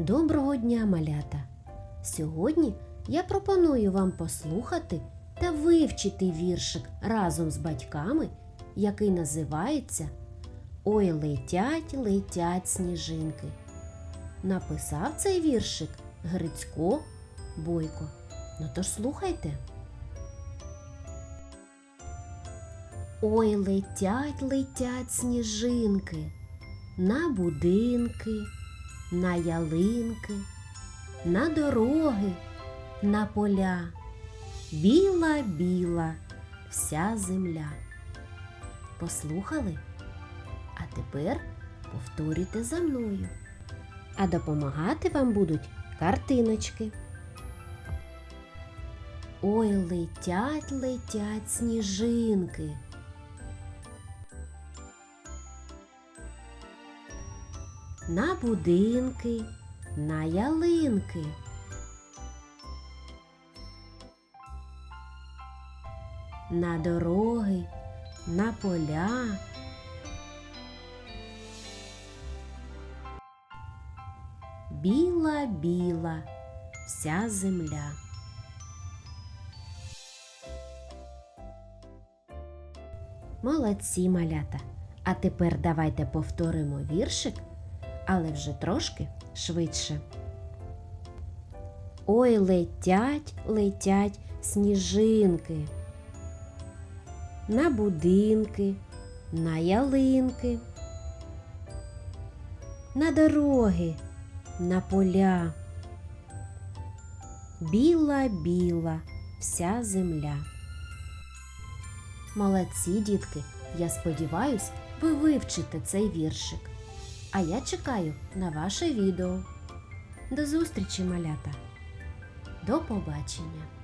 Доброго дня, малята! Сьогодні я пропоную вам послухати та вивчити віршик разом з батьками, який називається Ой летять, летять сніжинки. Написав цей віршик Грицько Бойко. Ну тож слухайте. Ой летять, летять сніжинки на будинки, на ялинки, на дороги, на поля. Біла, біла вся земля. Послухали? А тепер повторюйте за мною. А допомагати вам будуть картиночки. Ой, летять, летять сніжинки. На будинки, на ялинки. На дороги, на поля. Біла, біла вся земля. Молодці малята. А тепер давайте повторимо віршик але вже трошки швидше. Ой летять, летять сніжинки. На будинки, на ялинки, на дороги, на поля. Біла, біла вся земля. Молодці, дітки, я сподіваюсь, ви вивчите цей віршик. А я чекаю на ваше відео. До зустрічі, малята. До побачення!